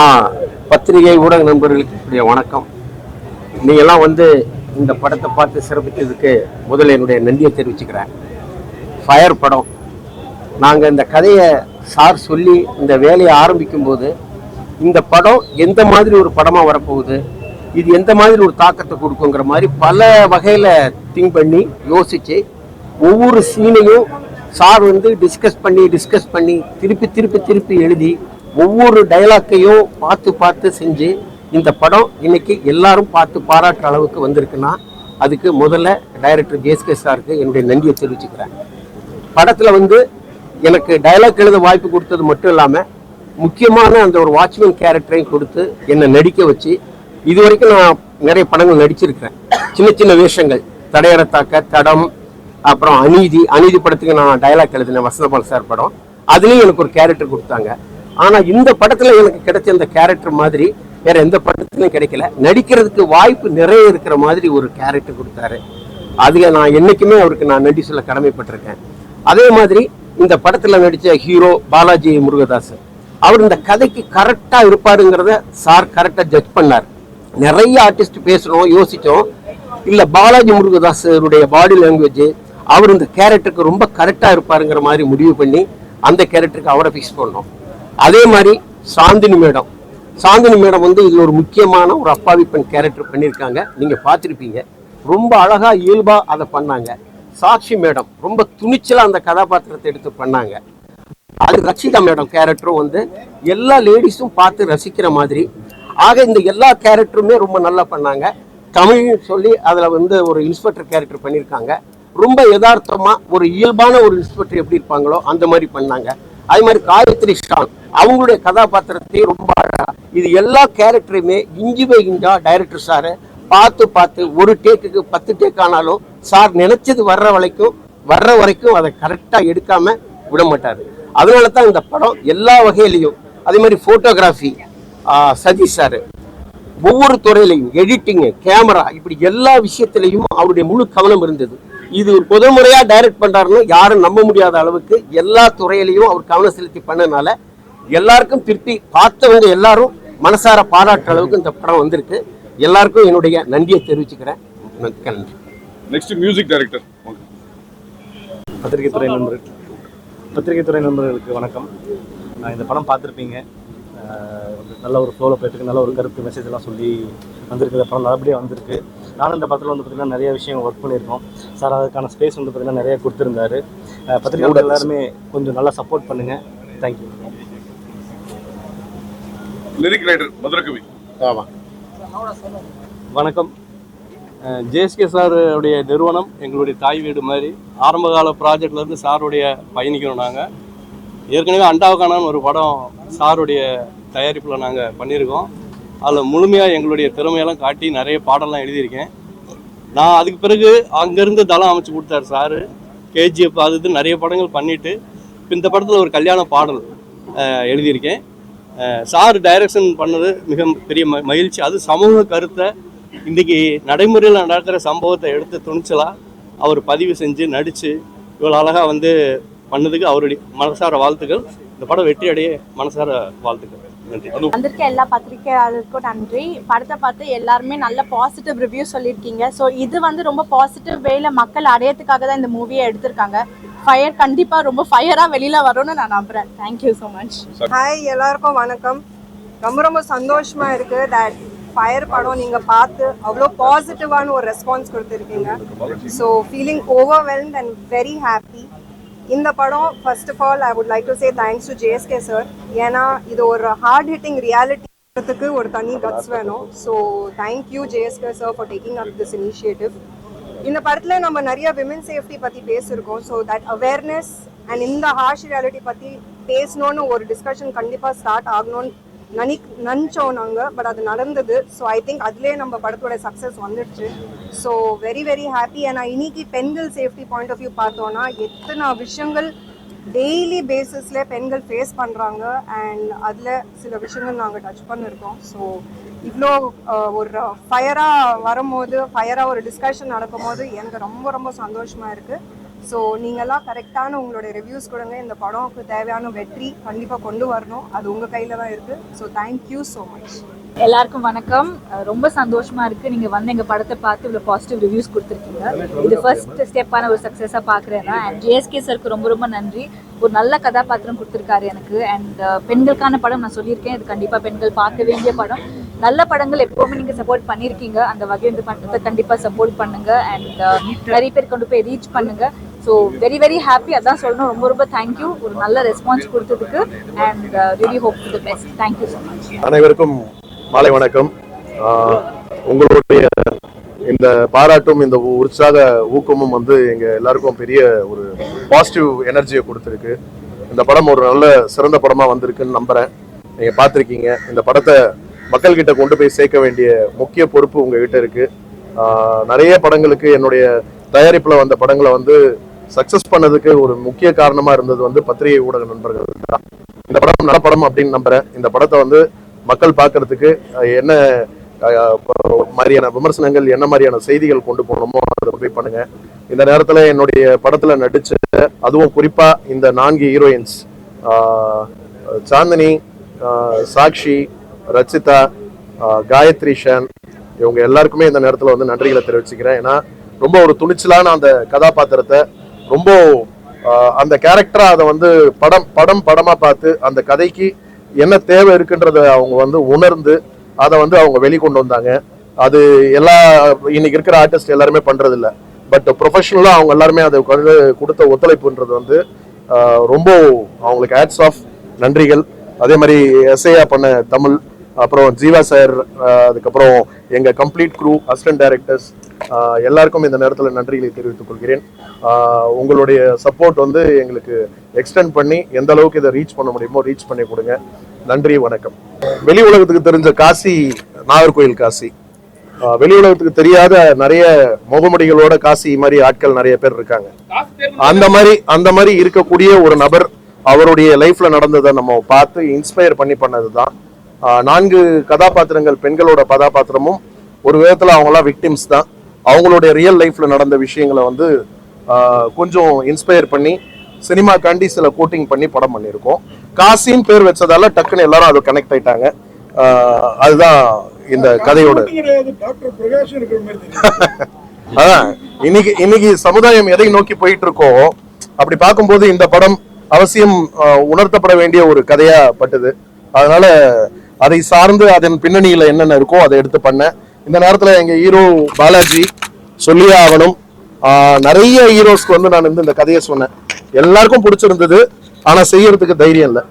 ஆ பத்திரிகை ஊடக நண்பர்களுக்கு என்னுடைய வணக்கம். நீங்கள்லாம் வந்து இந்த படத்தை பார்த்து சிறப்பித்ததுக்கு முதல்ல என்னுடைய நன்றியை தெரிவிச்சுக்கிறேன். ஃபயர் படம். நாங்கள் இந்த கதையை சார் சொல்லி இந்த வேலையை ஆரம்பிக்கும் போது இந்த படம் எந்த மாதிரி ஒரு படமாக வரப்போகுது இது எந்த மாதிரி ஒரு தாக்கத்தை கொடுக்குங்கிற மாதிரி பல வகையில் திங்க் பண்ணி யோசித்து ஒவ்வொரு சீனையும் சார் வந்து டிஸ்கஸ் பண்ணி டிஸ்கஸ் பண்ணி திருப்பி திருப்பி திருப்பி எழுதி ஒவ்வொரு டைலாக்கையும் பார்த்து பார்த்து செஞ்சு இந்த படம் இன்னைக்கு எல்லாரும் பார்த்து பாராட்டுற அளவுக்கு வந்திருக்குன்னா அதுக்கு முதல்ல டைரக்டர் ஜேஸ்கே சாருக்கு என்னுடைய நன்றியை தெரிவிச்சுக்கிறேன். படத்தில் வந்து எனக்கு டயலாக் எழுத வாய்ப்பு கொடுத்தது மட்டும் இல்லாமல் முக்கியமான அந்த ஒரு வாட்ச்மேன் கேரக்டரையும் கொடுத்து என்னை நடிக்க வச்சு இது வரைக்கும் நான் நிறைய படங்கள் நடிச்சிருக்கிறேன். சின்ன சின்ன வேஷங்கள் தடையறத்தாக்க தடம் அப்புறம் அநீதி அநீதி படத்துக்கு நான் டயலாக் எழுதினேன் வசந்தபால் சார் படம். அதுலேயும் எனக்கு ஒரு கேரக்டர் கொடுத்தாங்க. ஆனால் இந்த படத்தில் எனக்கு கிடைச்ச அந்த கேரக்டர் மாதிரி வேற எந்த படத்துலையும் கிடைக்கல. நடிக்கிறதுக்கு வாய்ப்பு நிறைய இருக்கிற மாதிரி ஒரு கேரக்டர் கொடுத்தாரு. அதுல நான் என்னைக்குமே அவருக்கு நான் நன்றி சொல்ல கடமைப்பட்டிருக்கேன். அதே மாதிரி இந்த படத்துல நடிச்ச ஹீரோ பாலாஜி முருகதாஸ் அவர் இந்த கதைக்கு கரெக்டா இருப்பாருங்கிறத சார் கரெக்டா ஜட்ஜ் பண்ணார். நிறைய ஆர்டிஸ்ட் பேசணும் யோசிச்சோம். இல்ல பாலாஜி முருகதாஸருடைய பாடி லாங்குவேஜ் அவர் இந்த கேரக்டருக்கு ரொம்ப கரெக்டா இருப்பாருங்கிற மாதிரி முடிவு பண்ணி அந்த கேரக்டருக்கு அவரை ஃபிக்ஸ் பண்ணோம். அதே மாதிரி சாந்தினி மேடம். சாந்தினி மேடம் வந்து இதில் ஒரு முக்கியமான ஒரு அப்பாவி பெண் கேரக்டர் பண்ணியிருக்காங்க. நீங்கள் பார்த்துருப்பீங்க. ரொம்ப அழகாக இயல்பாக அதை பண்ணாங்க. சாக்ஷி மேடம் ரொம்ப துணிச்சலாக அந்த கதாபாத்திரத்தை எடுத்து பண்ணாங்க. அது ரச்சிதா மேடம் கேரக்டரும் வந்து எல்லா லேடிஸும் பார்த்து ரசிக்கிற மாதிரி. ஆக இந்த எல்லா கேரக்டருமே ரொம்ப நல்லா பண்ணாங்க. தமிழ் சொல்லி அதில் வந்து ஒரு இன்ஸ்பெக்டர் கேரக்டர் பண்ணியிருக்காங்க. ரொம்ப யதார்த்தமாக ஒரு இயல்பான ஒரு இன்ஸ்பெக்டர் எப்படி இருப்பாங்களோ அந்த மாதிரி பண்ணாங்க. அதே மாதிரி காயத்ரி ஸ்டான். அவங்களுடைய கதாபாத்திரத்தையும் ரொம்ப அழகா இது எல்லா கேரக்டருமே இஞ்சி பை இஞ்சா டைரக்டர் சாரு. பார்த்து பார்த்து ஒரு டேக்குக்கு பத்து டேக் ஆனாலும் சார் நினைச்சது வர்ற வரைக்கும் வர்ற வரைக்கும் அதை கரெக்டாக எடுக்காம விட மாட்டார். அதனால தான் இந்த படம் எல்லா வகையிலையும் அதே மாதிரி ஃபோட்டோகிராஃபி சதீஷ் சார். ஒவ்வொரு துறையிலையும் எடிட்டிங்கு கேமரா இப்படி எல்லா விஷயத்திலையும் அவருடைய முழு கவனம் இருந்தது. இது ஒரு முதல் முறையாக டைரக்ட் பண்ணுறாருன்னு யாரும் நம்ப முடியாத அளவுக்கு எல்லா துறையிலையும் அவர் கவனம் செலுத்தி பண்ணனால எல்லாருக்கும் திருப்தி பார்த்தவங்க எல்லாரும் மனசார பாராட்டுற அளவுக்கு இந்த படம் வந்திருக்கு. எல்லாருக்கும் என்னுடைய நன்றியை தெரிவிச்சுக்கிறேன். மிக்க நன்றி. நெக்ஸ்ட் மியூசிக் டைரக்டர் பத்திரிகை துறை நண்பர்கள். பத்திரிகை துறை நண்பர்களுக்கு வணக்கம். நான் இந்த படம் பார்த்துருப்பீங்க. நல்ல ஒரு ஃப்ளோவில் போயிட்டுருக்கு. நல்ல ஒரு கருத்து மெசேஜ் எல்லாம் சொல்லி வந்திருக்கு. இந்த படம் நல்லபடியாக வந்திருக்கு. நானும் இந்த படத்தில் வந்து பார்த்திங்கன்னா நிறைய விஷயம் ஒர்க் பண்ணியிருக்கோம். சார் அதுக்கான ஸ்பேஸ் வந்து பார்த்திங்கன்னா நிறைய கொடுத்துருந்தாரு. ஆஹ் பத்திரிகை எல்லாருமே கொஞ்சம் நல்லா சப்போர்ட் பண்ணுங்கள் தேங்க்யூ லிரிக் ரைட்டர் மதுரகவி ஆமாம் வணக்கம். ஜேஎஸ்கே சாருடைய நிறுவனம் எங்களுடைய தாய் வீடு மாதிரி. ஆரம்பகால ப்ராஜெக்ட்லேருந்து சாருடைய பயணிக்கிறோம் நாங்கள் ஏற்கனவே அண்டாவுக்கானான்னு ஒரு படம் சாருடைய தயாரிப்பில் நாங்கள் பண்ணியிருக்கோம். அதில் முழுமையாக எங்களுடைய திறமையெல்லாம் காட்டி நிறைய பாடலாம் எழுதியிருக்கேன். நான் அதுக்கு பிறகு அங்கேருந்து தளம் அமைச்சு கொடுத்தாரு சாரு. கேஜிஎஃப் அது நிறைய படங்கள் பண்ணிவிட்டு இப்போ இந்த படத்தில் ஒரு கல்யாண பாடல் எழுதியிருக்கேன். சார் டைரக்ஷன் பண்ணது மிக பெரிய ம- மகிழ்ச்சி. அது சமூக கருத்தை இன்றைக்கி நடைமுறையில் நடக்கிற சம்பவத்தை எடுத்து துணிச்சலாக அவர் பதிவு செஞ்சு நடித்து இவ்வளோ அழகாக வந்து பண்ணதுக்கு அவருடைய மனசார வாழ்த்துக்கள். இந்த படம் வெற்றி அடைய மனசார வாழ்த்துக்கள். நன்றி. வந்திருக்க எல்லா பத்திரிக்கையாளருக்கும் நன்றி. படத்தை பார்த்து எல்லாருமே நல்ல பாசிட்டிவ் ரிவ்யூ சொல்லியிருக்கீங்க. ஸோ இது வந்து ரொம்ப பாசிட்டிவ் வேல மக்கள் அடையத்துக்காக தான் இந்த மூவியை எடுத்திருக்காங்க. ஃபயர் கண்டிப்பாக ரொம்ப ஃபயராக வெளியில வரும்னு நான் நம்புகிறேன் தேங்க்யூ ஸோ மச் ஹாய் எல்லாருக்கும் வணக்கம். ரொம்ப ரொம்ப சந்தோஷமா இருக்கு. தட் ஃபயர் படம் நீங்கள் பார்த்து அவ்வளோ பாசிட்டிவான ஒரு ரெஸ்பான்ஸ் கொடுத்துருக்கீங்க. So feeling ஓவர்வெல் and very happy இந்த படம் first of all I would like to say thanks to JSK sir ஏன்னா இது ஒரு ஹார்ட் ஹிட்டிங் ரியாலிட்டிக்கு ஒரு தனி கட்ஸ் வேணும். So thank you JSK sir for taking up this initiative இந்த படத்துல நம்ம நிறைய விமன் சேஃப்டி பத்தி பேசியிருக்கோம். ஸோ தட் அவேர்னஸ் அண்ட் இந்த ஹார்ஷ் ரியாலிட்டி பத்தி பேசணும்னு ஒரு டிஸ்கஷன் கண்டிப்பா ஸ்டார்ட் ஆகணும்னு நனி நினச்சோம் நாங்கள் பட் அது நடந்தது. ஸோ ஐ திங்க் அதுலேயே நம்ம படத்தோட சக்ஸஸ் வந்துடுச்சு. ஸோ வெரி வெரி ஹாப்பி ஏன்னா இன்னைக்கு பெண்கள் சேஃப்டி பாயிண்ட் ஆஃப் வியூ பார்த்தோன்னா எத்தனை விஷயங்கள் டெய்லி பேசிஸில் பெண்கள் ஃபேஸ் பண்ணுறாங்க அண்ட் அதில் சில விஷயங்கள் நாங்கள் டச் பண்ணியிருக்கோம் ஸோ இவ்வளோ ஒரு ஃபயராக வரும்போது ஃபயராக ஒரு டிஸ்கஷன் நடக்கும்போது எனக்கு ரொம்ப ரொம்ப சந்தோஷமாக இருக்குது ஸோ நீங்கள்லாம் கரெக்டான உங்களோட ரிவ்யூஸ் கொடுங்க. இந்த படம்க்கு தேவையான வெற்றி கண்டிப்பாக கொண்டு வரணும். அது உங்கள் கையில் தான் இருக்குது ஸோ தேங்க்யூ ஸோ மச் எல்லாருக்கும் வணக்கம். ரொம்ப சந்தோஷமா இருக்கு. நீங்க வந்து எங்க படத்தை பார்த்து இவ்வளவு பாசிட்டிவ் ரிவ்யூஸ் கொடுத்துருக்கீங்க. இது ஃபர்ஸ்ட் ஸ்டெப்பான ஒரு சக்சஸா பாக்குறேன் அண்ட் ஜேஎஸ்கே சருக்கு ரொம்ப ரொம்ப நன்றி. ஒரு நல்ல கதாபாத்திரம் கொடுத்துருக்காரு எனக்கு. அண்ட் பெண்களுக்கான படம் நான் சொல்லியிருக்கேன். இது கண்டிப்பா பெண்கள் பார்க்க வேண்டிய படம். நல்ல படங்கள் எப்பவுமே நீங்க சப்போர்ட் பண்ணியிருக்கீங்க. அந்த வகையில் இந்த படத்தை கண்டிப்பா சப்போர்ட் பண்ணுங்க. அண்ட் நிறைய பேர் கொண்டு போய் ரீச் பண்ணுங்க. ஸோ வெரி வெரி ஹாப்பி அதான் சொல்லணும். ரொம்ப ரொம்ப தேங்க்யூ ஒரு நல்ல ரெஸ்பான்ஸ் கொடுத்ததுக்கு. And really hope to the best thank you so much அனைவருக்கும் மாலை வணக்கம். உங்களுடைய இந்த பாராட்டும் இந்த உற்சாக ஊக்கமும் வந்து எங்க எல்லாருக்கும் பெரிய ஒரு பாசிட்டிவ் எனர்ஜியை கொடுத்துருக்கு. இந்த படம் ஒரு நல்ல சிறந்த படமா வந்திருக்குன்னு நம்புறேன். நீங்க பார்த்துருக்கீங்க. இந்த படத்தை மக்கள்கிட்ட கொண்டு போய் சேர்க்க வேண்டிய முக்கிய பொறுப்பு உங்ககிட்ட இருக்கு. நிறைய படங்களுக்கு என்னுடைய தயாரிப்புல வந்த படங்களை வந்து சக்சஸ் பண்ணதுக்கு ஒரு முக்கிய காரணமா இருந்தது வந்து பத்திரிகை ஊடக நண்பர்கள் தான். இந்த படம் நல்ல படம் அப்படின்னு நம்புறேன். இந்த படத்தை வந்து மக்கள் பார்க்கறதுக்கு என்ன மாதிரியான விமர்சனங்கள் என்ன மாதிரியான செய்திகள் கொண்டு போகணுமோ அதை போய் பண்ணுங்க. இந்த நேரத்தில் என்னுடைய படத்தில் நடிச்ச அதுவும் குறிப்பாக இந்த நான்கு ஹீரோயின்ஸ் சாந்தினி சாக்ஷி ரச்சிதா காயத்ரி ஷன் இவங்க எல்லாருக்குமே இந்த நேரத்தில் வந்து நன்றிகளை தெரிவிச்சுக்கிறேன். ஏன்னா ரொம்ப ஒரு துணிச்சலான அந்த கதாபாத்திரத்தை ரொம்ப அந்த கேரக்டராக அதை வந்து படம் படம் படமாக பார்த்து அந்த கதைக்கு என்ன தேவை இருக்குன்றத அவங்க வந்து உணர்ந்து அதை வந்து அவங்க வெளிக்கொண்டு வந்தாங்க. அது எல்லா இன்னைக்கு இருக்கிற ஆர்டிஸ்ட் எல்லாருமே பண்றது இல்ல பட் ப்ரொஃபஷனலாக அவங்க எல்லாருமே அதை கொண்டு கொடுத்த ஒத்துழைப்புன்றது வந்து ரொம்ப அவங்களுக்கு ஆட்ஸ் ஆஃப் நன்றிகள். அதே மாதிரி எஸ்ஐயா பண்ண தமிழ் அப்புறம் ஜீவா சார் அதுக்கப்புறம் எங்க கம்ப்ளீட் குரூ அசிஸ்டன்ட் டைரக்டர்ஸ் எல்லாருக்கும் இந்த நேரத்தில் நன்றிகளை தெரிவித்துக் கொள்கிறேன். உங்களுடைய சப்போர்ட் வந்து எங்களுக்கு எக்ஸ்டெண்ட் பண்ணி எந்த அளவுக்கு இதை ரீச் பண்ண முடியுமோ ரீச் பண்ணி கொடுங்க. நன்றி வணக்கம். வெளி உலகத்துக்கு தெரிஞ்ச காசி நாகர்கோயில் காசி. ஆஹ் வெளி உலகத்துக்கு தெரியாத நிறைய முகமுடிகளோட காசி மாதிரி ஆட்கள் நிறைய பேர் இருக்காங்க. அந்த மாதிரி அந்த மாதிரி இருக்கக்கூடிய ஒரு நபர் அவருடைய லைஃப்ல நடந்ததை நம்ம பார்த்து இன்ஸ்பயர் பண்ணி பண்ணது தான் நான்கு கதாபாத்திரங்கள் பெண்களோட கதாபாத்திரமும் ஒரு விதத்துல அவங்களாம் விக்டிம்ஸ் தான். அவங்களுடைய ரியல் லைஃப்ல நடந்த விஷயங்களை வந்து கொஞ்சம் இன்ஸ்பயர் பண்ணி சினிமாக்காண்டி சில கோட்டிங் பண்ணி படம் பண்ணியிருக்கோம். காசின்னு பேர் வச்சதால டக்குன்னு எல்லாரும் அது கனெக்ட் ஆயிட்டாங்க. அதுதான் இந்த கதையோட அதான் இன்னைக்கு இன்னைக்கு சமுதாயம் எதை நோக்கி போயிட்டு இருக்கோ அப்படி பார்க்கும்போது இந்த படம் அவசியம் உணர்த்தப்பட வேண்டிய ஒரு கதையா பட்டது. அதனால அதை சார்ந்து அதன் பின்னணியில் என்னென்ன இருக்கோ அதை எடுத்து பண்ணேன் இந்த நேரத்தில் எங்கள் ஹீரோ பாலாஜி சொல்லியே ஆகணும். நிறைய ஹீரோஸ்க்கு வந்து நான் வந்து இந்த கதையை சொன்னேன். எல்லாருக்கும் பிடிச்சிருந்தது. ஆனால் செய்யறதுக்கு தைரியம் இல்லை.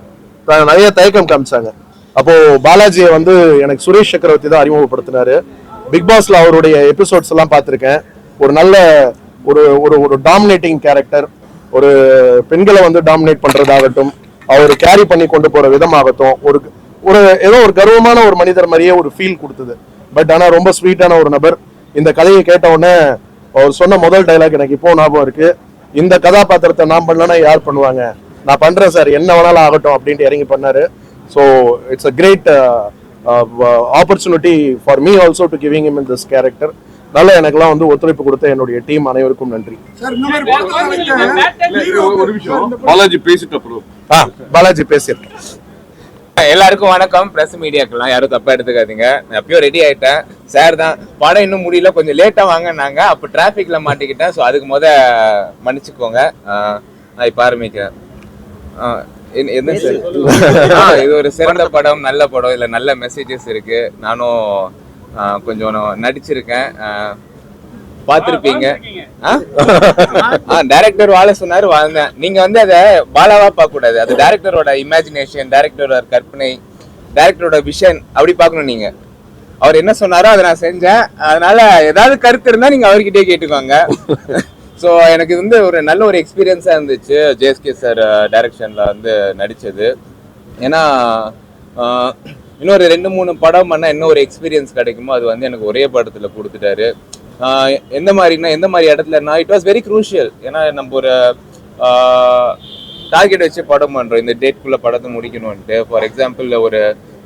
நிறைய தயக்கம் காமிச்சாங்க. அப்போது பாலாஜியை வந்து எனக்கு சுரேஷ் சக்கரவர்த்தி தான் அறிமுகப்படுத்தினாரு. பிக் பாஸில் அவருடைய எபிசோட்ஸ் எல்லாம் பார்த்துருக்கேன். ஒரு நல்ல ஒரு ஒரு ஒரு டாமினேட்டிங் கேரக்டர் ஒரு பெண்களை வந்து டாமினேட் பண்ணுறதாகட்டும் அவர் கேரி பண்ணி கொண்டு போகிற விதமாகட்டும் ஒரு ஒரு ஏதோ ஒரு கர்வமான ஒரு மனிதர் மாதிரியே ஒரு ஃபீல் கொடுத்தது. பட் ஆனா ரொம்ப ஸ்வீட்டான ஒரு நபர். இந்த கதையை கேட்ட உடனே அவர் சொன்ன முதல் டைலாக் எனக்கு இப்போ ஞாபகம் இருக்கு. இந்த கதாபாத்திரத்தை நான் பண்ணலன்னா யார் பண்ணுவாங்க? நான் பண்றேன் சார். என்ன வேணாலும் ஆகட்டும் அப்படின்ட்டு இறங்கி பண்ணாரு. So it's a great opportunity for me also to giving him in this character நல்ல எனக்கெல்லாம் வந்து ஒத்துழைப்பு கொடுத்த என்னுடைய டீம் அனைவருக்கும் நன்றி. பாலாஜி பேசிட்டு பாலாஜி பேசியிருக்கேன். எல்லாருக்கும் வணக்கம். பிரஸ் மீடியாக்கெல்லாம் யாரும் தப்பா எடுத்துக்காதீங்க. நான் எப்பயும் ரெடி ஆயிட்டேன். சார் தான். படம் இன்னும் முடியல. கொஞ்சம் லேட்டா வாங்கினாங்க. அப்ப டிராபிக்ல மாட்டிக்கிட்டேன். ஸோ அதுக்கு முத மன்னிச்சுக்கோங்க. நான் இப்ப ஆரம்பிக்கிறேன். இது ஒரு சிறந்த படம் நல்ல படம். இதுல நல்ல மெசேஜஸ் இருக்கு. நானும் கொஞ்சம் நடிச்சிருக்கேன். பார்த்திருப்பீங்க. டைரக்டர் வாழ சொன்னாரு வாழ்ந்தேன். நீங்க வந்து அதை பாலாவா பார்க்க கூடாது அது டைரக்டரோட இமேஜினேஷன் டைரக்டரோட கற்பனை டைரக்டரோட விஷன் அப்படி பார்க்கணும் நீங்க. அவர் என்ன சொன்னாரோ அதை நான் செஞ்சேன். அதனால ஏதாவது கருத்து இருந்தா நீங்க அவர்கிட்டயே கேட்டுக்கோங்க. ஸோ எனக்கு இது வந்து ஒரு நல்ல ஒரு எக்ஸ்பீரியன்ஸா இருந்துச்சு ஜேஎஸ்கே சார் டைரக்ஷன்ல வந்து நடிச்சது. ஏன்னா இன்னொரு ரெண்டு மூணு படம் பண்ணா இன்னும் ஒரு எக்ஸ்பீரியன்ஸ் கிடைக்குமோ அது வந்து எனக்கு ஒரே படத்துல கொடுத்துட்டாரு. எந்த மாதிரினா எந்த மாதிரி இடத்துலனா இட் வாஸ் வெரி க்ரூஷியல் ஏன்னா நம்ம ஒரு டார்கெட் வச்சு படம் பண்ணுறோம் இந்த டேட்குள்ளே படத்தை முடிக்கணும்ட்டு ஃபார் எக்ஸாம்பிள் ஒரு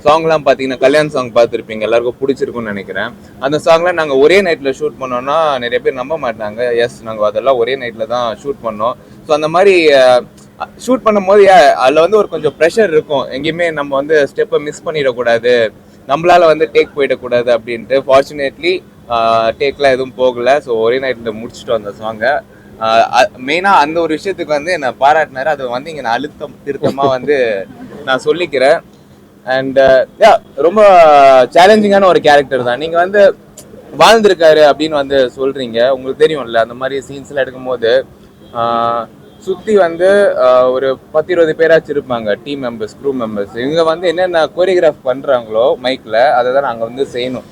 சாங்லாம் பார்த்தீங்கன்னா கல்யாண் சாங் பார்த்துருப்பீங்க எல்லாருக்கும் பிடிச்சிருக்கும்னு நினைக்கிறேன். அந்த சாங்லாம் நாங்கள் ஒரே நைட்டில் ஷூட் பண்ணோம்னா நிறைய பேர் நம்ப மாட்டாங்க. எஸ் நாங்கள் அதெல்லாம் ஒரே நைட்டில் தான் ஷூட் பண்ணோம். ஸோ அந்த மாதிரி ஷூட் பண்ணும்போது அதில் வந்து ஒரு கொஞ்சம் ப்ரெஷர் இருக்கும். எங்கேயுமே நம்ம வந்து ஸ்டெப்பை மிஸ் பண்ணிடக்கூடாது. நம்மளால் வந்து டேக் போயிடக்கூடாது அப்படின்ட்டு. ஃபார்ச்சுனேட்லி டேக்லாம் எதுவும் போகலை. ஸோ ஒரே நைட்டில் முடிச்சுட்டு அந்த சாங்கை மெயினாக அந்த ஒரு விஷயத்துக்கு வந்து என்னை பாராட்டினார். அது வந்து இங்கே நான் அழுத்தம் திருத்தமாக வந்து நான் சொல்லிக்கிறேன். அண்ட் யா ரொம்ப சேலஞ்சிங்கான ஒரு கேரக்டர் தான். நீங்கள் வந்து வாழ்ந்திருக்காரு அப்படின்னு வந்து சொல்கிறீங்க உங்களுக்கு தெரியும்ல அந்த மாதிரி சீன்ஸ்லாம் எடுக்கும்போது சுற்றி வந்து ஒரு பத்து இருபது பேராச்சும் இருப்பாங்க. டீம் மெம்பர்ஸ் க்ரூ மெம்பர்ஸ் இவங்க வந்து என்னென்ன கோரியோகிராஃப் பண்ணுறாங்களோ மைக்கில் அதை தான் நாங்கள் வந்து செய்யணும்.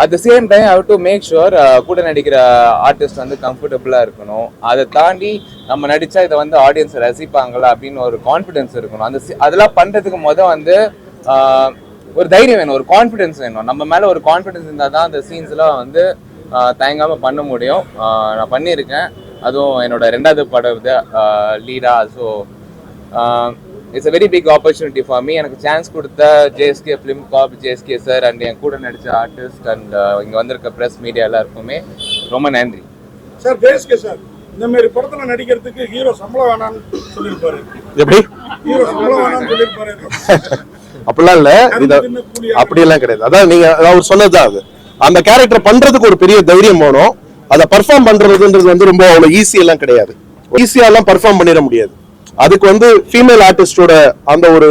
At the same time how to make sure கூட நடிக்கிற ஆர்டிஸ்ட் வந்து கம்ஃபர்டபுளாக இருக்கணும். அதை தாண்டி நம்ம நடித்தா இதை வந்து ஆடியன்ஸ் ரசிப்பாங்களா அப்படின்னு ஒரு கான்ஃபிடென்ஸ் இருக்கணும். அந்த அதெல்லாம் பண்ணுறதுக்கு மொதல் வந்து ஒரு தைரியம் வேணும் ஒரு கான்ஃபிடென்ஸ் வேணும். நம்ம மேலே ஒரு கான்ஃபிடென்ஸ் இருந்தால் தான் அந்த சீன்ஸ்லாம் வந்து தயங்காமல் பண்ண முடியும். நான் பண்ணியிருக்கேன். அதுவும் என்னோட ரெண்டாவது படம் இது லீடா so it's a very big opportunity for me எனக்கு சான்ஸ் கொடுத்த JSK film corp JSK sir and என் கூட நடித்த ஆர்டிஸ்ட் அண்ட் இங்கே வந்திருக்க ப்ரெஸ் மீடியா எல்லாருக்குமே ரொம்ப நன்றி. சார் தேஷ்கே சார் இந்த மாதிரி படத்துல நடிக்கிறதுக்கு ஹீரோ சம்பளம் வேணாம்னு சொல்லியிருப்பாரு. எப்படி? ஹீரோ சம்பளம் வேணாம்னு சொல்லியிருப்பாரு. அப்படிலாம் இல்ல. அப்படியெல்லாம் கிடையாது. அதான் நீங்க அவர் சொன்னதுதான் அது. அந்த கேரக்டர் பண்றதுக்கு ஒரு பெரிய தைரியம் வேணும். அதை பர்ஃபார்ம் பண்றதுன்றது வந்து ரொம்ப அவ்வளவு ஈஸி எல்லாம் கிடையாது. ஈஸியா எல்லாம் பர்ஃபார்ம் பண்ணிட முடியாது. அதுக்கு வந்து ஃபீமேல் ஆர்டிஸ்டோட அந்த ஒரு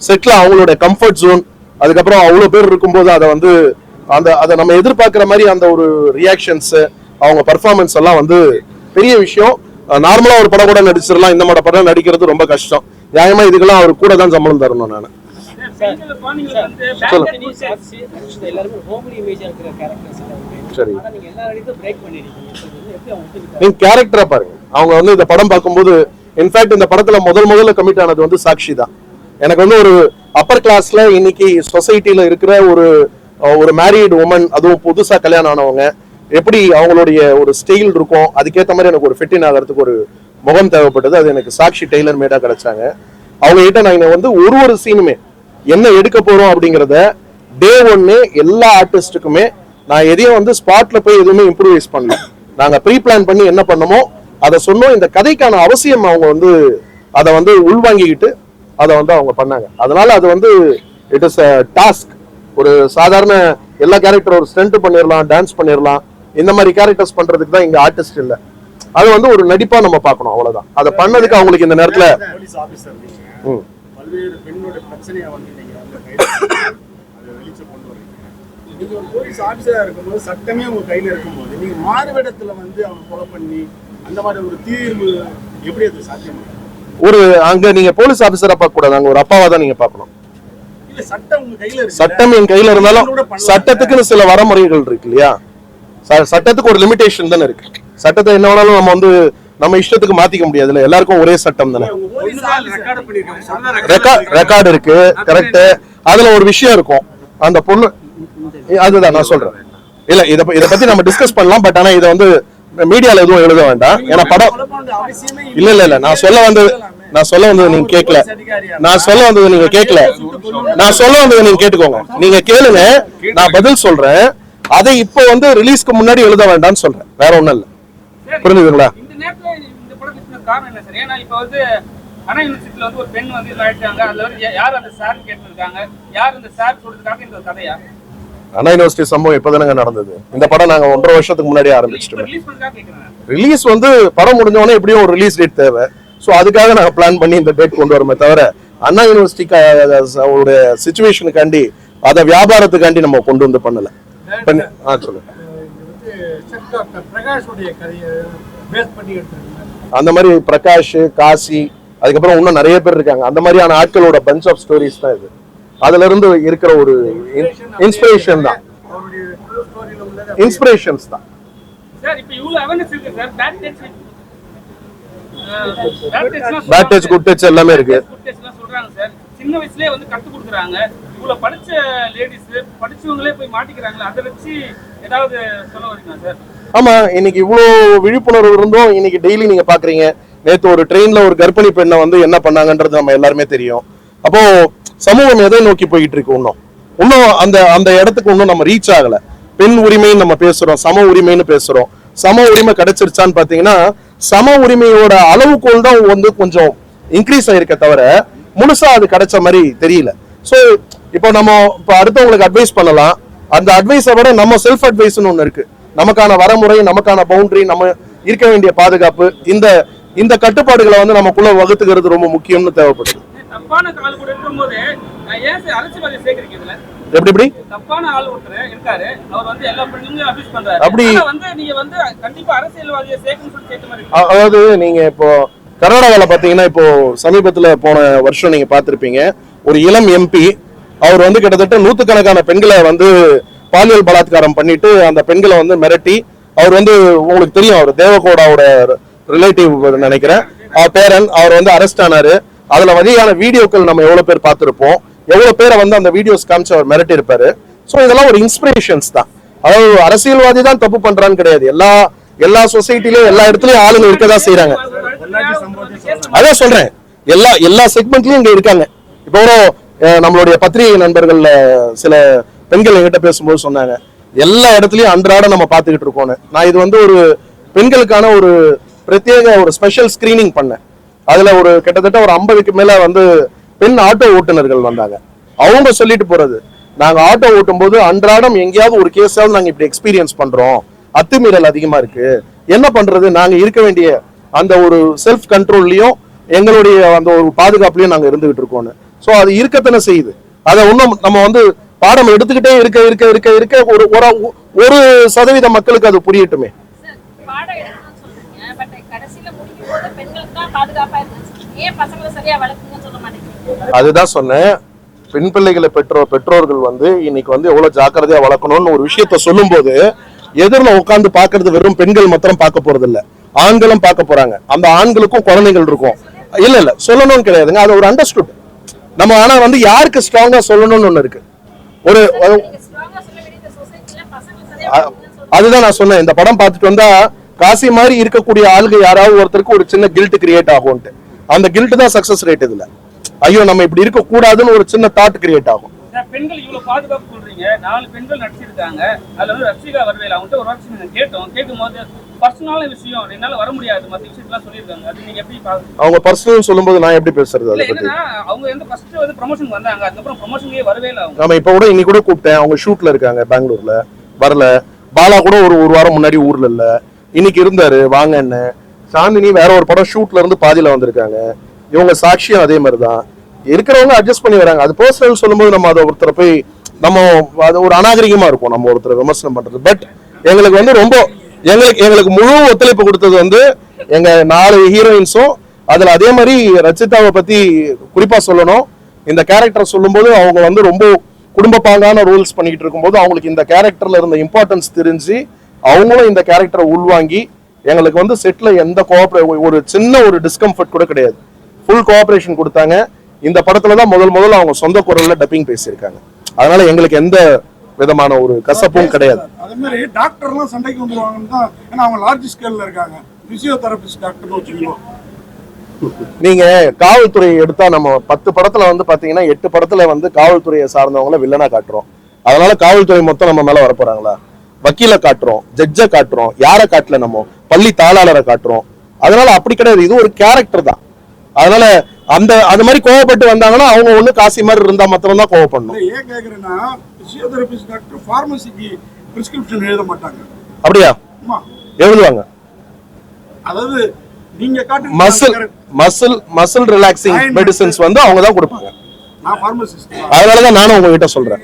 செட்ல அவங்களோட கம்ஃபர்ட் ஜோன் அதுக்கப்புறம் அவ்வளவு பேர் இருக்கும்போது அதை வந்து அந்த அதை நம்ம எதிர்பார்க்கிற மாதிரி அந்த ஒரு ரியாக்ஷன்ஸ் அவங்க பர்ஃபார்மன்ஸ் எல்லாம் வந்து பெரிய விஷயம். நார்மலா ஒரு படம் கூட நடிச்சிடலாம் இந்த மாதிரி படம் நடிக்கிறது ரொம்ப கஷ்டம். நியாயமா இதுக்கெல்லாம் அவர் கூட தான் சம்பளம் தரணும் நான். சரி. நீங்க கேரக்டரா பாருங்க. அவங்க வந்து இந்த படம் பார்க்கும்போது இன்ஃபேக்ட் இந்த படத்துல முதல் முதல்ல கமிட் ஆனது வந்து சாக்ஷி தான். எனக்கு வந்து ஒரு அப்பர் கிளாஸ்ல இன்னைக்கு சொசைட்டில இருக்கிற ஒரு ஒரு மேரீடு உமன் அதுவும் புதுசா கல்யாணம் ஆனவங்க எப்படி அவங்களுடைய ஒரு ஸ்டைல் இருக்கும் அதுக்கேற்ற மாதிரி எனக்கு ஒரு ஃபிட்டின் ஆகிறதுக்கு ஒரு முகம் தேவைப்பட்டது. அது எனக்கு சாக்ஷி டெய்லர் மேடா கிடைச்சாங்க. அவங்க கிட்ட நான் வந்து ஒரு ஒரு சீனுமே என்ன எடுக்க போறோம் அப்படிங்கிறத டே ஒன்னு எல்லா ஆர்டிஸ்ட்டுக்குமே நான் எதையும் வந்து ஸ்பாட்ல போய் எதுவுமே இம்ப்ரூவைஸ் பண்ணல. நாங்க ப்ரீ பிளான் பண்ணி என்ன பண்ணமோ அதை சொன்னோம். இந்த கதைக்கான அவசியம் அவங்க வந்து அதை வந்து உள்வாங்கிக்கிட்டு அதை வந்து அவங்க பண்ணாங்க. அதனால அது வந்து இட் இஸ் அ டாஸ்க் ஒரு சாதாரண எல்லா கேரக்டர் ஒரு ஸ்டண்ட் பண்ணிடலாம் டான்ஸ் பண்ணிடலாம் இந்த மாதிரி கேரக்டர்ஸ் பண்றதுக்கு தான் இங்க ஆர்டிஸ்ட் இல்ல. அது வந்து ஒரு நடிப்பா நம்ம பார்க்கணும் அவ்வளவுதான். அதை பண்ணதுக்கு அவங்களுக்கு இந்த நேரத்துல நீங்க ஒரு போலீஸ் ஆபீசரா இருக்கும்போது சட்டமே உங்க கையில இருக்கும்போது நீங்க மாறுவிடத்துல வந்து அவனை கொலை பண்ணி அந்த மாதிரி ஒரு தீர்வு எப்படி அது சாத்தியமா? ஒரு அங்க நீங்க போலீஸ் ஆபீசரா பார்க்க கூடாது அங்க ஒரு அப்பாவா தான் நீங்க பார்க்கணும். இல்ல சட்டம் உங்க கையில இருக்கு சட்டம் என் கையில இருந்தாலும். சட்டத்துக்குன்னு சில வரமுறைகள் இருக்கு இல்லையா? ச- சட்டத்துக்கு ஒரு லிமிடேஷன் தானே இருக்கு. சட்டத்தை என்ன வேணாலும் நம்ம வந்து நம்ம இஷ்டத்துக்கு மாத்திக்க முடியாதுல்ல. எல்லாருக்கும் ஒரே சட்டம் தானே. ரெக்கார்ட் இருக்கு. கரெக்ட் அதுல ஒரு விஷயம் இருக்கும். அந்த பொண்ணு அதுதான் நான் சொல்றேன். இல்ல இத இத பத்தி நம்ம டிஸ்கஸ் பண்ணலாம். பட் ஆனா இத வந்து மீடியால எதுவும் எழுத வேண்டாம். ஏன்னா படம் இல்ல இல்ல இல்ல. நான் சொல்ல வந்தது நான் சொல்ல வந்தது நீங்க கேட்கல நான் சொல்ல வந்தது நீங்க கேட்கல நான் சொல்ல வந்தது நீங்க கேட்டுக்கோங்க. நீங்க கேளுங்க. நான் பதில் சொல்றேன். அதை இப்போ வந்து ரிலீஸ்க்கு முன்னாடி எழுத வேண்டாம்னு சொல்றேன். வேற ஒண்ணும் இல்ல. புரிஞ்சுதுங்களா? அண்ணா யூனிவர்சிட்டியில வந்து ஒரு பெண் வந்து இதாயிட்டாங்க. அதுல வந்து யார் அந்த சார் கேட்டிருக்காங்க. யார் அந்த சார் சொல்றதுக்காக இந்த கதையா? அண்ணா யூனிவர்சிட்டி சம்பவம் இப்பதானங்க நடந்தது. இந்த படம் நாங்க ஒன்றரை வருஷத்துக்கு முன்னாடி ஆரம்பிச்சிட்டோம். ரிலீஸ் வந்து படம் முடிஞ்ச உடனே எப்படியும் ஒரு ரிலீஸ் டேட் தேவை. ஸோ அதுக்காக நாங்கள் பிளான் பண்ணி இந்த டேட் கொண்டு வரமே தவிர அண்ணா யூனிவர்சிட்டிக்கு ஒரு சுச்சுவேஷனுக்காண்டி அதை வியாபாரத்துக்காண்டி நம்ம கொண்டு வந்து பண்ணல. பண்ண ஆ சொல்லு டாக்டர் பிரகாஷுடைய கதையை பேஸ் பண்ணி எடுத்திருக்காங்க அந்த மாதிரி பிரகாஷ் காசி அதுக்கப்புறம் இன்னும் நிறைய பேர் இருக்காங்க. அந்த மாதிரியான ஆட்களோட பஞ்ச் ஆஃப் ஸ்டோரிஸ் தான் இது. அதுல இருந்து இருக்கிற ஒரு இன்ஸ்பிரேஷன் தான். இன்ஸ்பிரேஷன்ஸ் தான். சார் இப்ப இவ்வளவு அவேர்னஸ் இருக்கு sir. Bad touch good touch எல்லாமே இருக்கு. சின்ன வயசுலயே வந்து கத்து கொடுக்குறாங்க. இவ்வளவு படிச்ச லேடிஸ் படிச்சவங்களே போய் மாட்டிக்கிறாங்களா அதை வச்சு ஏதாவது சொல்ல வரீங்களா சார்? ஆமா இன்னைக்கு இவ்வளோ விழிப்புணர்வு இருந்தும் இன்னைக்கு டெய்லி நீங்க பாக்குறீங்க. நேத்து ஒரு ட்ரெயின்ல ஒரு கர்ப்பிணி பெண்ணை வந்து என்ன பண்ணாங்கன்றது நம்ம எல்லாருமே தெரியும். அப்போ சமூகம் எதை நோக்கி போயிட்டு இருக்கு இன்னும்? இன்னும் அந்த அந்த இடத்துக்கு இன்னும் நம்ம ரீச் ஆகல. பெண் உரிமைன்னு நம்ம பேசுறோம் சம உரிமைன்னு பேசுறோம். சம உரிமை கிடைச்சிருச்சான்னு பாத்தீங்கன்னா சம உரிமையோட அளவுக்குள் தான் வந்து கொஞ்சம் இன்க்ரீஸ் ஆயிருக்க தவிர முழுசா அது கிடைச்ச மாதிரி தெரியல. ஸோ இப்போ நம்ம இப்போ அடுத்தவங்களுக்கு அட்வைஸ் பண்ணலாம். அந்த அட்வைஸை விட நம்ம செல்ஃப் அட்வைஸ்னு ஒன்று இருக்கு. நமக்கான வரமுறை நமக்கான பவுண்டரி நம்ம இருக்க வேண்டிய பாதுகாப்பு இந்த இந்த கட்டுப்பாடுகளை வந்து நமக்குள்ள வகுத்துக்கிறது ரொம்ப முக்கியம்னு தேவைப்படுது. தப்பான ஆள் கூட இருக்கும்போது ஏன் சார் அரசியல்வாதி சேர்க்கறீங்க இதுல? எப்படி எப்படி? தப்பான ஆள் ஒருத்தர் இருக்காரு. அவர் வந்து எல்லா பெண்ணுமே அபியூஸ் பண்றாரு. அப்படி- வந்து நீங்க வந்து கண்டிப்பா அரசியல்வாதியை சேர்க்கணும்னு சொல்லி சேர்த்த மாதிரி அதாவது நீங்க இப்போ கர்நாடகால பாத்தீங்கன்னா இப்போ சமீபத்துல போன வருஷம் நீங்க பார்த்திருப்பீங்க. ஒரு இளம் எம்பி அவர் வந்து கிட்டத்தட்ட நூத்துக்கணக்கான பெண்களை வந்து பாலியல் பலாத்காரம் பண்ணிட்டு அந்த பெண்களை வந்து மிரட்டி அவர் வந்து உங்களுக்கு தெரியும் அவர் தேவகோடாவோட ரிலேட்டிவ் நினைக்கிறேன். அவர் பேரன் அவர் வந்து அரெஸ்ட் ஆனாரு. அதுல வகையான வீடியோக்கள் நம்ம எவ்வளவு பேர் பார்த்திருப்போம். எவ்வளவு பேரை வந்து அந்த வீடியோஸ் காமிச்சு அவர் மிரட்டி இருப்பாரு ஸோ இதெல்லாம் ஒரு இன்ஸ்பிரேஷன்ஸ் தான். அதாவது அரசியல்வாதி தான் தப்பு பண்றான்னு கிடையாது. எல்லா எல்லா சொசைட்டிலயும் எல்லா இடத்துலயும் ஆளுங்க இருக்கதான் செய்யறாங்க அதான் சொல்றேன். எல்லா எல்லா செக்மெண்ட்லயும் இங்க இருக்காங்க. இப்போ ஒரு நம்மளுடைய பத்திரிகை நண்பர்கள்ல சில பெண்கள் என்கிட்ட பேசும்போது சொன்னாங்க. எல்லா இடத்துலயும் அன்றாட நம்ம பார்த்துக்கிட்டு இருக்கோம்னு. நான் இது வந்து ஒரு பெண்களுக்கான ஒரு பிரத்யேக ஒரு ஸ்பெஷல் ஸ்கிரீனிங் பண்ணேன். அதுல ஒரு கிட்டத்தட்ட ஒரு ஐம்பதுக்கு மேல வந்து பெண் ஆட்டோ ஓட்டுநர்கள் வந்தாங்க. அவங்க சொல்லிட்டு போறது நாங்க ஆட்டோ ஓட்டும் போது அன்றாடம் எங்கேயாவது ஒரு கேஸாவது நாங்க இப்படி எக்ஸ்பீரியன்ஸ் பண்றோம். அத்துமீறல் அதிகமா இருக்கு. என்ன பண்றது? நாங்க இருக்க வேண்டிய அந்த ஒரு செல்ஃப் கண்ட்ரோல்லையும் எங்களுடைய அந்த ஒரு பாதுகாப்புலயும் நாங்க இருந்துகிட்டு இருக்கோம்னு. சோ அது இருக்கத்தானே செய்யுது. அதை இன்னும் நம்ம வந்து பாடம் எடுத்துக்கிட்டே இருக்க இருக்க இருக்க இருக்க ஒரு ஒரு- ஒரு சதவீத மக்களுக்கு அது புரியட்டுமே. பாதுகாப்பா இருந்துச்சு ஏன் பசங்களை சரியா வளர்க்குங்கன்னு சொல்ல மாட்டேங்கிறீங்க அதுதான் சொன்னேன். பெண் பிள்ளைகளை பெற்றோர் பெற்றோர்கள் வந்து இன்னைக்கு வந்து எவ்வளவு ஜாக்கிரதையா வளர்க்கணும்னு ஒரு விஷயத்த சொல்லும்போது எதிரில் உட்கார்ந்து பார்க்கிறது வெறும் பெண்கள் மாத்திரம் பார்க்க போறது இல்ல ஆண்களும் பார்க்க போறாங்க. அந்த ஆண்களுக்கும் குழந்தைகள் இருக்கும். இல்ல இல்ல சொல்லணும்னு கிடையாதுங்க. அது ஒரு அண்டர்ஸ்டுட் நம்ம ஆனா வந்து யாருக்கு ஸ்ட்ராங்கா சொல்லணும்னு ஒண்ணு இருக்கு? ஒரு அதுதான் நான் சொன்னேன். இந்த படம் பார்த்துட்டு வந்தா காசி மாதிரி இருக்கக்கூடிய ஆளுங்க யாராவது ஒருத்தருக்கு ஒரு சின்ன கில்ட் கிரியேட் ஆகும்ட்டு அந்த கில்ட் தான் சக்சஸ் ரேட் இதுல. ஐயோ நம்ம இப்படி இருக்க கூடாதுன்னு ஒரு சின்ன தாட் கிரியேட் ஆகும். பெண்கள் இவ்வளவு பாதுகாப்பு சொல்றீங்க நாலு பெண்கள் நடிச்சிருக்காங்க. அதுல வந்து ரசிகா வரவேல அவங்ககிட்ட ஒரு நாங்க கேட்டோம். கேட்கும் போது பர்சனலான விஷயம். என்னால வர முடியாது. மத்த விஷயத்தெல்லாம் சொல்லியிருக்காங்க. அது நீங்க எப்படி அவங்க பர்சனல் சொல்லும்போது நான் எப்படி பேசுறது அதை பத்தி? அவங்க வந்து ஃபர்ஸ்ட் வந்து ப்ரமோஷன் வந்தாங்க. அதுக்கப்புறம் ப்ரமோஷன்லயே வரவே இல்லை அவங்க. இப்ப கூட இன்னைக்கு கூட கூப்பிட்டேன். அவங்க ஷூட்ல இருக்காங்க பெங்களூர்ல. வரல. பாலா கூட ஒரு ஒரு வாரம் முன்னாடி ஊர்ல இல்ல. இன்னைக்கு இருந்தாரு என்ன சாந்தினி வேற ஒரு படம் ஷூட்ல இருந்து பாதியில வந்திருக்காங்க. இவங்க சாட்சியும் அதே மாதிரி தான் இருக்கிறவங்க அட்ஜஸ்ட் பண்ணி வராங்க. அது பர்சனல் சொல்லும்போது நம்ம அதை ஒருத்தரை போய் நம்ம அது ஒரு அநாகரிகமா இருக்கும் நம்ம ஒருத்தரை விமர்சனம் பண்றது. பட் எங்களுக்கு வந்து ரொம்ப எங்களுக்கு எங்களுக்கு முழு ஒத்துழைப்பு கொடுத்தது வந்து எங்க நாலு ஹீரோயின்ஸும் அதுல அதே மாதிரி ரச்சிதாவை பத்தி குறிப்பா சொல்லணும். இந்த கேரக்டர் சொல்லும்போது அவங்க வந்து ரொம்ப குடும்ப பாங்கான ரூல்ஸ் பண்ணிக்கிட்டு இருக்கும்போது அவங்களுக்கு இந்த கேரக்டர்ல இருந்த இம்பார்ட்டன்ஸ் தெரிஞ்சு அவங்களும் இந்த கேரக்டரை உள்வாங்கி எங்களுக்கு வந்து செட்ல எந்த கோஆபரே ஒரு சின்ன ஒரு டிஸ்கம்ஃபர்ட் கூட கிடையாது. ஃபுல் கோஆபரேஷன் கொடுத்தாங்க. இந்த படத்துல தான் முதல் முதல்ல அவங்க சொந்த குரல்ல டப்பிங் பேசியிருக்காங்க. அதனால எங்களுக்கு எந்த விதமான ஒரு கசப்பும் கிடையாது. அதே மாதிரி டாக்டர்லாம் சண்டைக்கு வந்துருவாங்கன்னு தான் ஏன்னா அவங்க லார்ஜ் ஸ்கேல்ல இருக்காங்க. பிசியோதெரபிஸ்ட் டாக்டர்னு வச்சுக்கோங்க. நீங்க காவல்துறை எடுத்தா நம்ம பத்து படத்துல வந்து பாத்தீங்கன்னா எட்டு படத்துல வந்து காவல்துறையை சார்ந்தவங்கள வில்லனா காட்டுறோம். அதனால காவல்துறை மொத்தம் நம்ம மேல வரப்போறாங்களா? வக்கீல காட்டுறோம் ஜட்ஜை காட்டுறோம் யாரை காட்டல நம்ம பள்ளி தாளாளரை காட்டுறோம். அதனால அப்படி கிடையாது. இது ஒரு கேரக்டர் தான். அதனால அந்த அது மாதிரி கோவப்பட்டு வந்தாங்கன்னா அவங்க ஒண்ணு காசி மாதிரி இருந்தா மாத்திரம் தான் கோவப்படணும் ஏன் கேக்குறேன்னா பிசியோதெரபிஸ்ட் டாக்டர் ஃபார்மசிக்கு பிரிஸ்கிரிப்ஷன் எழுத மாட்டாங்க. அப்படியா? எழுதுவாங்க. அதாவது நீங்க காட்டு muscle muscle muscle relaxing medicines வந்து அவங்க தான் கொடுப்பாங்க. நான் ஃபார்மசிஸ்ட் அதனாலதான் நானும் உங்ககிட்ட சொல்றேன்.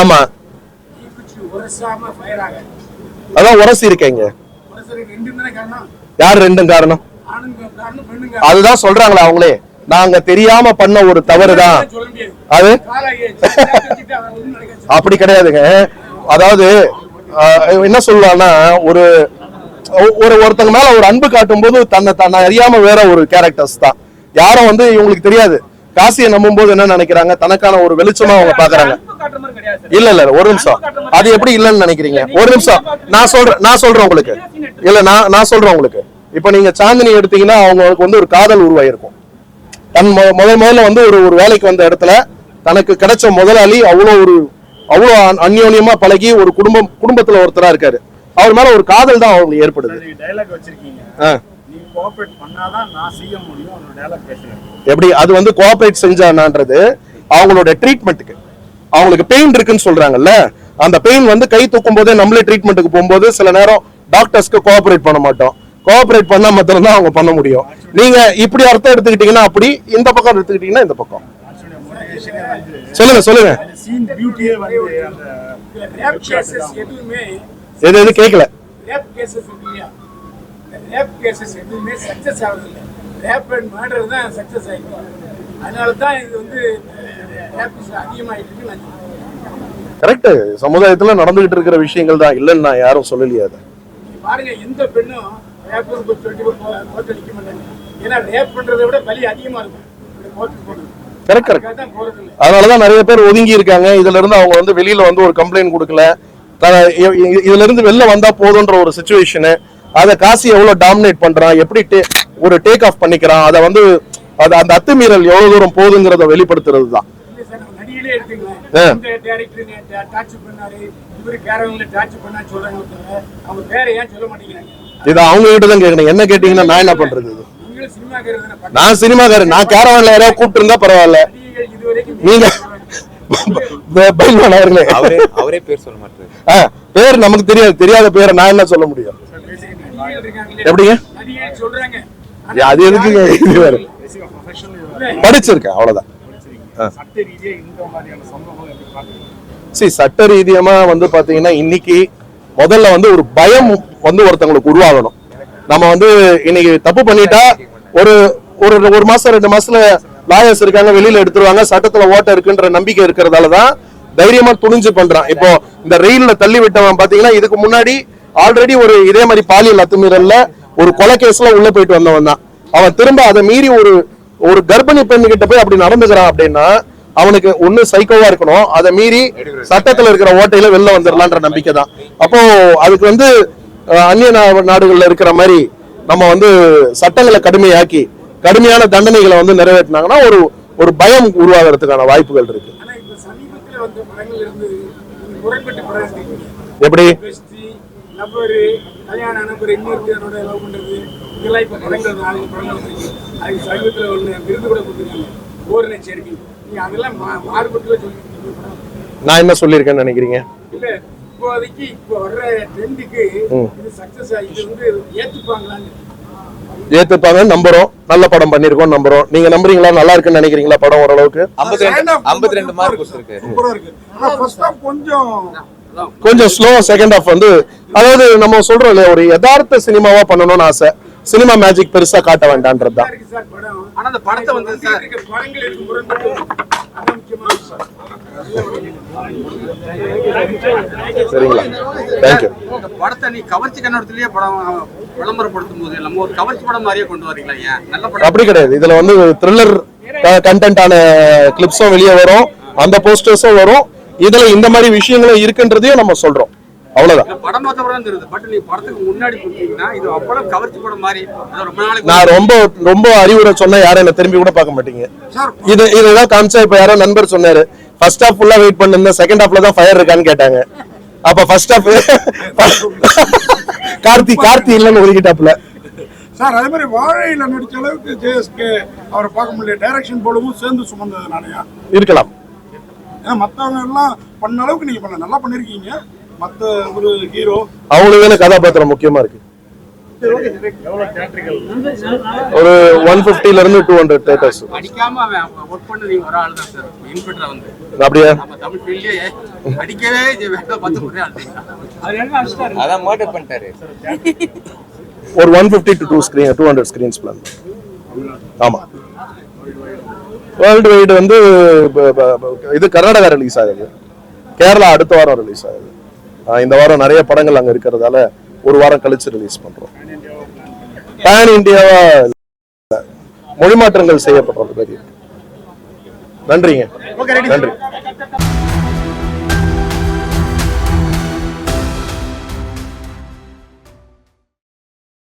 ஆமா. அதான் உரசி இருக்கேங்க. யார் ரெண்டும் காரணம்? அதுதான் சொல்றாங்களே அவங்களே. நாங்க தெரியாம பண்ண ஒரு தவறு தான். அது? அப்படி கிடையாதுங்க. அதாவது என்ன சொல்லலாம்னா ஒரு ஒரு ஒருத்தங்க மேல ஒரு அன்பு காட்டும் போது தன்னை தன்னை அறியாம வேற ஒரு கேரக்டர்ஸ் தான். யாரும் வந்து இவங்களுக்கு தெரியாது. காசியை நம்பும் போது என்ன நினைக்கிறாங்க? தனக்கான ஒரு வெளிச்சமா அவங்க பாக்குறாங்க இல்ல இல்ல ஒரு நிமிஷம். அது எப்படி இல்லைன்னு நினைக்கிறீங்க? ஒரு நிமிஷம். நான் சொல்றேன் நான் சொல்றேன் உங்களுக்கு. இல்ல நான் நான் சொல்றேன் உங்களுக்கு. இப்ப நீங்க சாந்தினி எடுத்தீங்கன்னா அவங்களுக்கு வந்து ஒரு காதல் உருவாயிருக்கும். தன் முதல் முதல்ல வந்து ஒரு ஒரு வேலைக்கு வந்த இடத்துல தனக்கு கிடைச்ச முதலாளி அவ்வளோ ஒரு அவ்வளோ அந்யோன்யமா பழகி ஒரு குடும்பம் குடும்பத்துல ஒருத்தரா இருக்காரு. அவர் மேல ஒரு காதல் தான் அவங்களுக்கு ஏற்படுது. கோஆபரேட் பண்ணாதான் நான் செய்ய முடியும் டைலாக் பேசுறேன் எப்படி? அது வந்து கோஆபரேட் செஞ்சானான்றது அவங்களோட ட்ரீட்மெண்ட்டுக்கு அவங்களுக்கு பெயின் இருக்குன்னு சொல்றாங்கல்ல அந்த பெயின் வந்து கை தூக்கும் போதே நம்மளே ட்ரீட்மெண்ட்டுக்கு போகும்போது சில நேரம் டாக்டர்ஸ்க்கு கோஆபரேட் பண்ண மாட்டோம். கோஆபரேட் பண்ணா மாத்திரம் தான் அவங்க பண்ண முடியும். நீங்க இப்படி அர்த்தம் எடுத்துக்கிட்டீங்கன்னா அப்படி இந்த பக்கம் எடுத்துக்கிட்டீங்கன்னா இந்த பக்கம். சொல்லுங்க சொல்லுங்க. சீன் பியூட்டியே வந்து அந்த ரேப் கேசஸ் எதுவுமே எது எது கேட்கல ரேப் கேசஸ் எதுவுமே சக்சஸ் ஆகுதில்லை ரேப் அண்ட் மர்டர் தான் சக்சஸ் ஆகிடும் அதனால தான் இது வந்து ரேப் அதிகமாகிட்டு நான் கரெக்ட் சமுதாயத்துல நடந்துகிட்டு இருக்கிற விஷயங்கள் தான் இல்லைன்னு நான் யாரும் சொல்லலையே அதை. பாருங்க எந்த பெண்ணும் ரேப் சொல்லிட்டு மாட்டாங்க. ஏன்னா ரேப் பண்றதை விட பலி அதிகமா இருக்கும். கோர்ட்டுக்கு போடுறது. கரெக்ட் கரெக்ட் அதனாலதான் நிறைய பேர் ஒதுங்கி இருக்காங்க. இதுல இருந்து அவங்க வந்து வெளியில வந்து ஒரு கம்ப்ளைண்ட் கொடுக்கல. இதுல இருந்து வெளில வந்தா போதுன்ற ஒரு சுச்சுவேஷனு அதை காசி எவ்வளவு டாமினேட் பண்றான்? எப்படி டே- ஒரு டேக் ஆஃப் பண்ணிக்கிறான்? அதை வந்து அது அந்த அத்துமீறல் எவ்வளவு தூரம் போகுதுங்கிறத வெளிப்படுத்துறது தான் இதை அவங்க கிட்ட தான் கேட்கணும். என்ன கேட்டீங்கன்னா நான் என்ன பண்றது நான் சினிமாக்காரன். நான் கேரவான்ல யாராவது கூப்பிட்டு இருந்தா பரவாயில்ல. நடிகைகள் இது வரைக்கும் நீங்க அவரே அவரே பேர் சொல்ல மாட்டாரு. ஆ, பேர் நமக்கு தெரியாது. தெரியாத பேரை நான் என்ன சொல்ல முடியும்? எப்படிங்க? அது எதுக்குங்க? இது வேற. படிச்சிருக்கேன் அவ்வளவுதான். சரி சட்ட ரீதியமா வந்து பாத்தீங்கன்னா இன்னைக்கு முதல்ல வந்து ஒரு பயம் வந்து ஒருத்தங்களுக்கு உருவாகணும். நம்ம வந்து இன்னைக்கு தப்பு பண்ணிட்டா ஒரு ஒரு ஒரு மாசம் ரெண்டு மாசத்துல லாயர்ஸ் இருக்காங்க வெளியில எடுத்துருவாங்க சட்டத்துல ஓட்ட இருக்குன்ற நம்பிக்கை இருக்கிறதால தான் தைரியமா துணிஞ்சு பண்றான். இப்போ இந்த ரெயில்ல தள்ளி விட்டவன் பாத்தீங்கன்னா இதுக்கு முன்னாடி ஆல்ரெடி ஒரு இதே மாதிரி பாலியல் அத்துமீறல்ல ஒரு கொலை கேஸ்ல உள்ள போயிட்டு வந்தவன் தான். அவன் திரும்ப அதை மீறி ஒரு ஒரு கர்ப்பிணி பெண் கிட்ட போய் அப்படி நடந்துக்கிறான் அப்படின்னா அவனுக்கு ஒண்ணு சைக்கோவா இருக்கணும். அதை மீறி சட்டத்துல இருக்கிற ஓட்டையில வெளில வந்துடலான்ற நம்பிக்கை தான். அப்போ அதுக்கு வந்து அந்நிய நாடுகள்ல இருக்கிற மாதிரி நம்ம வந்து சட்டங்களை கடுமையாக்கி கடுமையான தண்டனைகளை வந்து நிறைவேற்றினாங்கன்னா ஒரு ஒரு பயம் உருவாகிறதுக்கான வாய்ப்புகள் இருக்கு. எப்படி? பெஸ்டி நபரு கல்யாண நபர் இன்னொருத்தரோட லவ் பண்றது. இதெல்லாம் இப்ப படங்கள் நாலு படங்கள் அதுக்கு சமீபத்துல ஒண்ணு விருது கூட கொடுத்துருக்காங்க. ஓரணை சேர்க்கை நீங்க அதெல்லாம் மா- மாறுபட்டுல படம் நான் என்ன சொல்லியிருக்கேன்னு நினைக்கிறீங்க? இல்ல இப்போதைக்கு இப்போ வர்ற ட்ரெண்டுக்கு. இது சக்சஸ் ஆகி இது வந்து ஏத்துப்பாங்களான்னு. ஏத்துப்பாங்க நம்புறோம். நல்ல படம் பண்ணிருக்கோம் நம்புறோம். நீங்க நம்புறீங்களா? நல்லா இருக்குன்னு நினைக்கிறீங்களா படம் ஓரளவுக்கு? ஐம்பத்தி ரெண்டு ஐம்பத்தி ரெண்டு மார்க் இருக்கு. ஆனா ஃபர்ஸ்ட் ஹாஃப் கொஞ்சம் கொஞ்சம் ஸ்லோ செகண்ட் ஹாஃப் வந்து அதாவது நம்ம சொல்றோம் இல்லையா ஒரு யதார்த்த சினிமாவா பண்ணணும்னு ஆசை. சினிமா மேஜிக் பெருசா காட்ட வேண்டான்றது தான். சரிங்களா? தேங்க்யூ படத்தை நீ கவர்ச்சி கண்ணோட்டத்திலேயே படம் விளம்பரப்படுத்தும் போது நம்ம ஒரு கவர்ச்சி படம் மாதிரியே கொண்டு வரீங்களா ஏன்? நல்ல படம். அப்படி கிடையாது. இதுல வந்து த்ரில்லர் கண்டென்ட்டான கிளிப்ஸும் வெளியே வரும். அந்த போஸ்டர்ஸும் வரும். இதுல இந்த மாதிரி விஷயங்களும் இருக்குன்றதையும் நம்ம சொல்றோம். அவ்வளவுதான். இந்த படம் பார்த்த படம் தெரியுது. பட் நீ படத்துக்கு முன்னாடி கொடுத்தீங்கன்னா இது அவ்வளவு கவர்ச்சி படம் மாதிரி. அது ரொம்ப நாளைக்கு நான் ரொம்ப ரொம்ப அறிவுரை சொன்னா யாரும் என்ன திரும்பி கூட பார்க்க மாட்டீங்க. இது இதுதான் காமிச்சா இப்ப யாரோ நண்பர் சொன்னாரு. ஃபர்ஸ்ட் ஹாஃப் ஃபுல்லா வெயிட் பண்ணிருந்தேன் செகண்ட் ஹாஃப்ல தான் ஃபயர் இருக்கான்னு கேட்டாங்க. அப்ப ஃபர்ஸ்ட் ஹாஃப் கார்த்தி கார்த்தி இல்லைன்னு ஒதுக்கிட்டாப்ல சார் அதே மாதிரி வாழையில நடிச்ச அளவுக்கு ஜேஎஸ்கே அவரை பார்க்க முடியல. டைரக்ஷன் போலவும் சேர்ந்து சுமந்ததுனாலயா இருக்கலாம். ஏன்னா மத்தவங்க எல்லாம் பண்ண அளவுக்கு நீங்க பண்ண நல்லா பண்ணிருக்கீங்க. அவங்களுக்கு தானே கதாபாத்திரம் முக்கியமா இருக்கு? ஒரு ஒன் பிப்டில இருந்து டூ ஹண்ட்ரட் தேட்டர்ஸ் அப்படியா? ஒரே one fifty to two screen two hundred screens plan ஆமா. வேர்ல்டு வைடு வந்து இது கர்நாடகா ரிலீஸ் ஆகுது. கேரளா அடுத்த வாரம் ரிலீஸ் ஆகுது. இந்த வாரம் நிறைய படங்கள் அங்க இருக்கிறதால ஒரு வாரம் கழிச்சு ரிலீஸ் பண்றோம். பேன் இந்தியாவா மொழி மாற்றங்கள் செய்யப்படுறது நன்றிங்க. நன்றி.